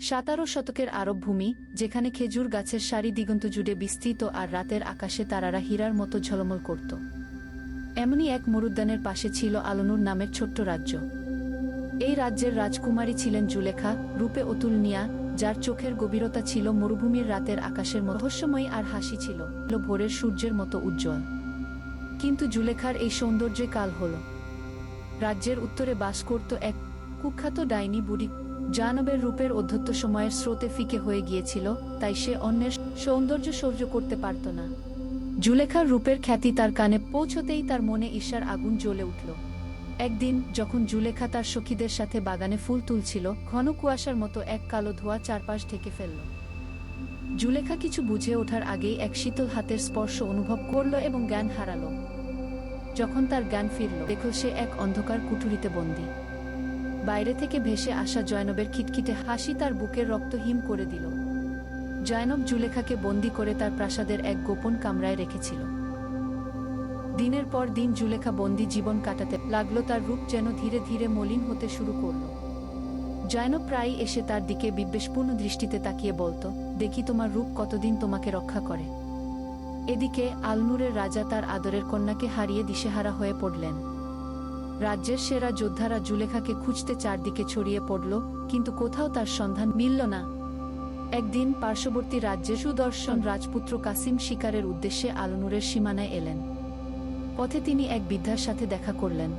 সাতারো শতকের আরব ভূমি যেখানে খেজুর গাছের সারি দিগন্ত জুড়ে বিস্তৃত আর রাতের আকাশে তারারা হীরার মতো ঝলমল করত। এমনই এক মরুদ্যানের পাশে ছিল আলনুর নামের ছোট্ট রাজ্য। এই রাজ্যের রাজকুমারী ছিলেন জুলেখা, রূপে অতুলনিয়া যার চোখের গভীরতা ছিল মরুভূমির রাতের আকাশের মহস্যময়ী আর হাসি ছিল ভোরের সূর্যের মতো উজ্জ্বল। কিন্তু জুলেখার এই সৌন্দর্যে কাল হল। রাজ্যের উত্তরে বাস করত এক কুখ্যাত ডাইনি বুড়ি জানবের রূপের অধ্যত্ত সময়ের স্রোতে ফিকে হয়ে গিয়েছিল, তাই সে অন্যের সৌন্দর্য সহ্য করতে পারত না। জুলেখার রূপের খ্যাতি তার কানে পৌঁছতেই তার মনে ঈর্ষার আগুন জ্বলে উঠল। একদিন যখন জুলেখা তার সখীদের সাথে বাগানে ফুল তুলছিল, ঘন কুয়াশার মতো এক কালো ধোঁয়া চারপাশ ঢেকে ফেলল। জুলেখা কিছু বুঝে ওঠার আগেই এক শীতল হাতের স্পর্শ অনুভব করল এবং জ্ঞান হারালো। যখন তার জ্ঞান ফিরল, দেখল সে এক অন্ধকার কুঠুরিতে বন্দী। বাইরে থেকে ভেসে আসা জয়নবের খিটখিটে হাসি তার বুকের রক্ত হিম করে দিল। জয়নব জুলেখাকে বন্দি করে তার প্রাসাদের এক গোপন কামরায় রেখেছিল। দিনের পর দিন জুলেখা বন্দি জীবন কাটাতে লাগল, তার রূপ যেন ধীরে ধীরে মলিন হতে শুরু করল। জয়নব প্রায়ই এসে তার দিকে বিদ্বেষপূর্ণ দৃষ্টিতে তাকিয়ে বলতো, দেখি তোমার রূপ কতদিন তোমাকে রক্ষা করে? এদিকে আলনুরের রাজা তার আদরের কন্যাকে হারিয়ে দিশেহারা হয়ে পড়লেন। রাজ্যের সেরা যোদ্ধারা জুলেখাকে খুঁজতে চারদিকে ছড়িয়ে পড়ল, কিন্তু কোথাও তার সন্ধান মিলল না। একদিন পার্শ্ববর্তী রাজ্যে সুদর্শন রাজপুত্র কাসিম শিকারের উদ্দেশ্যে আলনুরের সীমানায় এলেন। পথে তিনি এক বৃদ্ধার সাথে দেখা করলেন।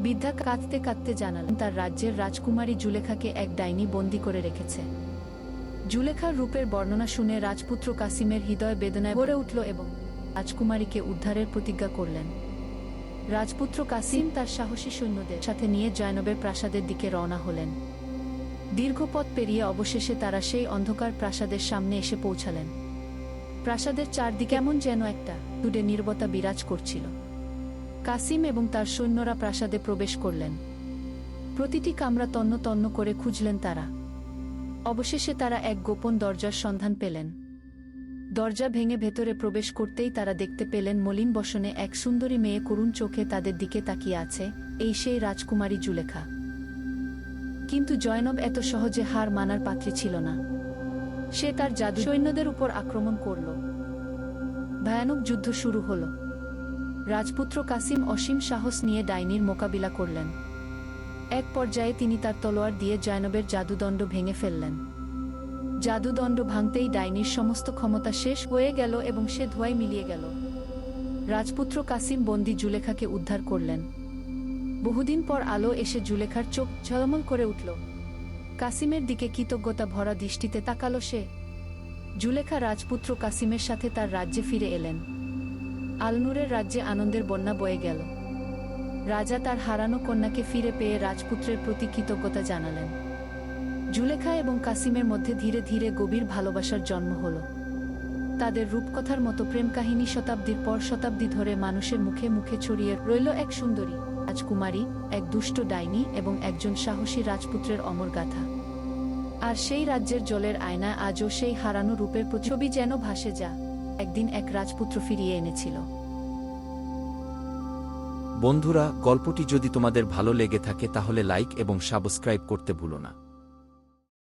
বৃদ্ধা কাঁদতে কাঁদতে জানালেন, তার রাজ্যের রাজকুমারী জুলেখাকে এক ডাইনি বন্দি করে রেখেছে। জুলেখার রূপের বর্ণনা শুনে রাজপুত্র কাসিমের হৃদয় বেদনায় ভরে উঠল এবং রাজকুমারীকে উদ্ধারের প্রতিজ্ঞা করলেন। রাজপুত্র কাসিম তার সাহসী সৈন্যদের সাথে নিয়ে জয়নবের প্রাসাদের দিকে রওনা হলেন। দীর্ঘ পথ পেরিয়ে অবশেষে তারা সেই অন্ধকার প্রাসাদের সামনে এসে পৌঁছালেন। প্রাসাদের চারদিকে এমন যেন একটা দুডে নির্বতা বিরাজ করছিল। কাসিম এবং তার সৈন্যরা প্রাসাদে প্রবেশ করলেন। প্রতিটি কামরা তন্ন তন্ন করে খুঁজলেন তারা। অবশেষে তারা এক গোপন দরজার সন্ধান পেলেন। দরজা ভেঙে ভেতরে প্রবেশ করতেই তারা দেখতে পেলেন মলিন বসনে এক সুন্দরী মেয়ে করুণ চোখে তাদের দিকে তাকিয়ে আছে, এই সেই রাজকুমারী জুলেখা। কিন্তু জয়নব এত সহজে হার মানার পাত্রী ছিল না। সে তার জাদু সৈন্যদের উপর আক্রমণ করল। ভয়ানক যুদ্ধ শুরু হল। রাজপুত্র কাসিম অসীম সাহস নিয়ে ডাইনির মোকাবিলা করলেন। এক পর্যায়ে তিনি তার তলোয়ার দিয়ে জয়নবের জাদুদণ্ড ভেঙে ফেললেন। জাদুদণ্ড ভাঙতেই ডাইনির সমস্ত ক্ষমতা শেষ হয়ে গেল এবং সে ধোয়ায় মিলিয়ে গেল। রাজপুত্র কাসিম বন্দি জুলেখাকে উদ্ধার করলেন। বহুদিন পর আলো এসে জুলেখার চোখ ঝলমল করে উঠল। কাসিমের দিকে কৃতজ্ঞতা ভরা দৃষ্টিতে তাকালো সে। জুলেখা রাজপুত্র কাসিমের সাথে তার রাজ্যে ফিরে এলেন। আলনুরের রাজ্যে আনন্দের বন্যা বয়ে গেল। রাজা তার হারানো কন্যাকে ফিরে পেয়ে রাজপুত্রের প্রতি কৃতজ্ঞতা জানালেন। জুলেখা এবং কাসিমের মধ্যে ধীরে ধীরে গভীর ভালোবাসার জন্ম হল। তাদের রূপকথার মতো প্রেম কাহিনী শতাব্দীর পর শতাব্দী ধরে মানুষের মুখে মুখে ছড়িয়ে রইল এক সুন্দরী, রাজকুমারী, এক দুষ্ট ডাইনি এবং একজন সাহসী রাজপুত্রের অমর গাথা। আর সেই রাজ্যের জলের আয়না আজও সেই হারানো রূপের ছবি যেন ভাসে যা একদিন এক রাজপুত্র ফিরিয়ে এনেছিল। বন্ধুরা, গল্পটি যদি তোমাদের ভালো লেগে থাকে তাহলে লাইক এবং সাবস্ক্রাইব করতে ভুলো না।